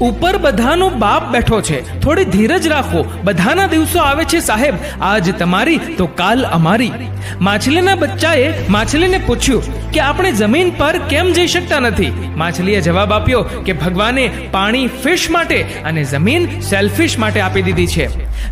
ઉપર બધાનો બાપ બેઠો છે. થોડી ધીરજ રાખો. બધાના દિવસો આવે છે સાહેબ. આજ તમારી, તો કાલ અમારી. માછલીના બચ્ચાએ માછલીને પૂછ્યું કે આપણે જમીન પર કેમ જઈ શકતા નથી? માછલીએ જવાબ આપ્યો કે ભગવાને પાણી ફિશ માટે અને જમીન સેલ્ફિશ માટે આપી દીધી છે.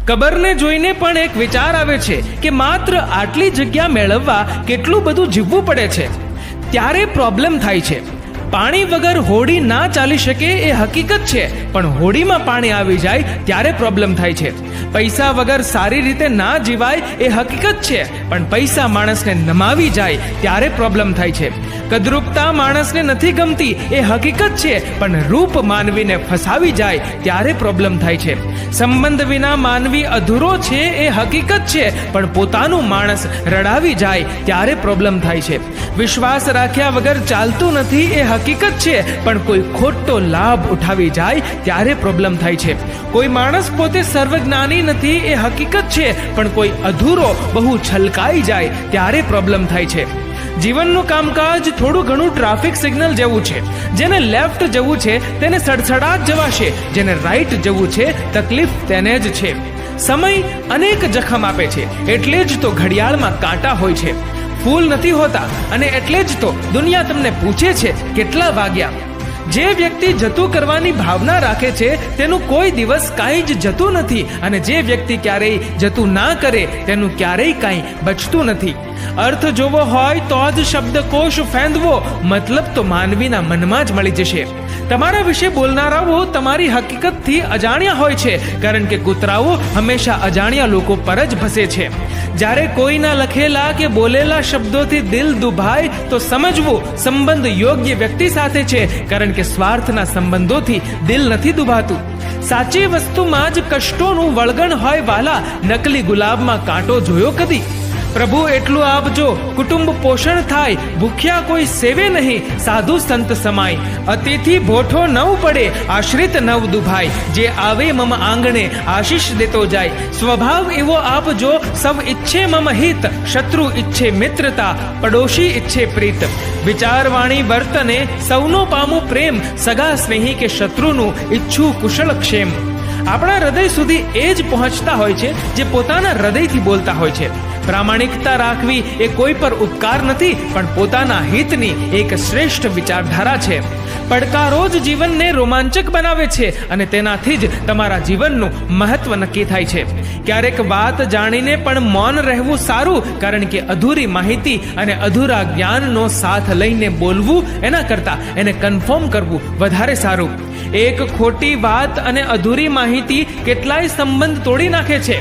કબરને જોઈને પણ એક વિચાર આવે છે કે માત્ર આટલી જગ્યા મેળવવા કેટલું બધું જીવવું પડે છે. ત્યારે પ્રોબ્લેમ થાય છે. પાણી વગર હોડી ના ચાલી શકે એ હકીકત છે. પણ હોડીમાં પાણી આવી જાય, ત્યારે પ્રોબ્લેમ થાય છે. પૈસા વગર સારી રીતે ના જીવાય એ હકીકત છે. પણ પૈસા માણસને નમાવી જાય ત્યારે પ્રોબ્લેમ થાય છે. કદરૂપતા માણસને નથી ગમતી એ હકીકત છે, પણ રૂપ માનવીને ફસાવી જાય ત્યારે પ્રોબ્લેમ થાય છે. સંબંધ વિના માનવી અધૂરો છે એ હકીકત છે, પણ પોતાનું માણસ રડાવી જાય ત્યારે પ્રોબ્લેમ થાય છે. વિશ્વાસ રાખ્યા વગર ચાલતું નથી એ હકીકત છે, પણ કોઈ ખોટો લાભ ઉઠાવી જાય ત્યારે પ્રોબ્લેમ થાય છે. કોઈ માણસ પોતે સર્વજ્ઞાની નથી એ હકીકત છે. પણ કોઈ અધૂરો બહુ છલકાઈ જાય ત્યારે પ્રોબ્લેમ થાય છે. જીવનનું કામકાજ થોડું ઘણું ટ્રાફિક સિગ્નલ જેવું છે. જેને લેફ્ટ જવું છે, તેને સડસડાટ જવાશે. જેને રાઈટ જવું છે, તકલીફ તેને જ છે. સમય અનેક જખમ આપે છે. એટલે જ તો ઘડિયાળમાં કાંટા હોય છે. ફૂલ નથી હોતા અને એટલે જ તો દુનિયા તમને પૂછે છે, કેટલા વાગ્યા? જે વ્યક્તિ જતું કરવાની ભાવના રાખે છે, તેનું કોઈ દિવસ કાંઈ જ જતું નથી. અને જે વ્યક્તિ ક્યારેય જતું ના કરે, તેનું ક્યારેય કાંઈ બચતું નથી. અર્થ જોવો હોય તો જ શબ્દકોશ ફેંદવો. મતલબ તો માનવીના મનમાં જ મળી જશે. તમારા વિશે બોલનારાઓ તમારી હકીકતથી અજાણ્યા હોય છે, કારણ કે કૂતરાઓ હંમેશા અજાણ્યા લોકો પર જ ભસે છે. જ્યારે કોઈના લખેલા કે બોલેલા શબ્દોથી દિલ દુભાય, તો સમજવું સંબંધ યોગ્ય વ્યક્તિ સાથે છે, કારણ કે સ્વાર્થના સંબંધોથી દિલ નથી દુભાતું. સાચી વસ્તુમાં જ કષ્ટોનું વળગણ હોય વાલા નકલી ગુલાબમાં કાંટો જોયો કદી? પ્રભુ એટલું આપજો કુટુંબ પોષણ થાય, ભૂખ્યા કોઈ સેવે નહીં, સાધુ સંત સમાય. અતિથિ ભોઠો નવ પડે, આશ્રિત નવ દુભાય. જે આવે મમ આંગણે, આશીષ દેતો જાય. સ્વભાવ એવો આપજો સૌ ઈચ્છે મમ હિત, શત્રુ ઈચ્છે મિત્રતા, પડોશી ઈચ્છે પ્રીત. વિચારવાણી વર્તને, સૌનો પામું પ્રેમ, સગા સ્નેહી કે શત્રુનું, ઈચ્છું કુશળ ક્ષેમ. આપણા હૃદય સુધી એ જ પહોંચતા હોય છે, જે પોતાના હૃદયથી બોલતા હોય છે. પ્રામાણિકતા રાખવી એ કોઈ પર ઉપકાર નથી, પણ પોતાના હિતની એક શ્રેષ્ઠ વિચારધારા છે. પડકારો જ જીવનને રોમાંચક બનાવે છે અને તેનાથી જ તમારા જીવનનું મહત્વ નક્કી થાય છે. ક્યારેક વાત જાણીને પણ મૌન રહેવું સારું, કારણ કે અધૂરી માહિતી અને અધૂરા જ્ઞાનનો સાથ લઈને બોલવું એના કરતાં એને કન્ફર્મ કરવું વધારે સારું. એક ખોટી વાત અને અધૂરી માહિતી કેટલાય સંબંધ તોડી નાખે છે.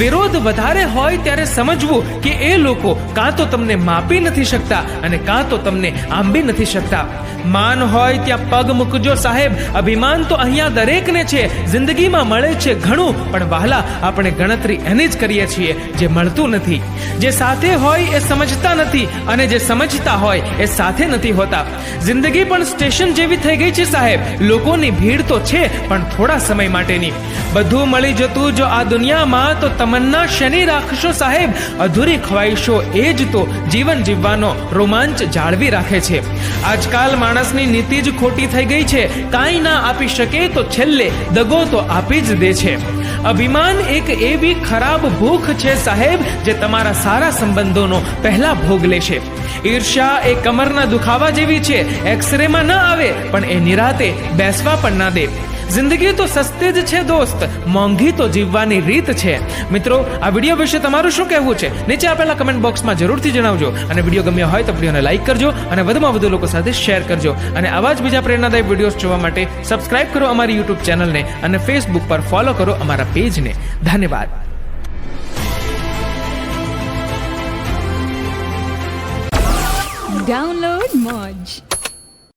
વિરોધ વધારે હોય ત્યારે સમજવું કે એ લોકો કાં તો તમને માપી નથી શકતા અને કાં તો તમને આંબી નથી શકતા. માન હોય ત્યાં પગ મૂકજો સાહેબ. અભિમાન તો અહીંયા દરેકને છે. જિંદગીમાં મળે છે ઘણું, પણ વહાલા આપણે ગણતરી એની જ કરીએ છીએ જે મળતું નથી. જે સાથે હોય એ સમજતા નથી અને જે સમજતા હોય એ સાથે નથી હોતા. જિંદગી પણ સ્ટેશન જેવી થઈ ગઈ છે સાહેબ. લોકોની ભીડ તો છે, પણ થોડા સમય માટેની. બધું મળી જતું જો આ દુનિયામાં, તો તમન્ના શેની રાખશો સાહેબ? અધૂરી ખવાઈશો એ જ તો જીવન જીવવાનો રોમાંચ જાળવી રાખે છે. આજકાલ માણસની નીતિ જ ખોટી થઈ ગઈ છે. કાંઈ ના આપી શકે તો છેલ્લે દગો તો આપી જ દે છે. અભિમાન એક એવી ખરાબ ભૂખ છે સાહેબ, જે તમારા સારા સંબંધોનો પહેલા ભોગ લેશે ઈર્ષ્યા એ કમરના દુખાવા જેવી છે. એક્સરેમાં ન આવે, પણ એ નિરાતે બેસવા પણ ના દે. જિંદગી તો સસ્તી જ છે, દોસ્ત. મોંઘી તો જીવવાની રીત છે. મિત્રો, આ વીડિયો વિશે તમારું શું કહેવું છે? નીચે આપેલા કમેન્ટ બોક્સમાં જરૂરથી જણાવજો. અને વીડિયો ગમ્યો હોય તો વિડીયોને લાઈક કરજો અને વધુમાં વધુ લોકો સાથે શેર કરજો. અને આવા જ બીજા પ્રેરણાદાયક વિડીયોઝ જોવા માટે સબસ્ક્રાઇબ કરો અમારી યુટ્યુબ ચેનલને અને ફેસબુક પર ફોલો કરો અમારા પેજને ધન્યવાદ. Download Moj.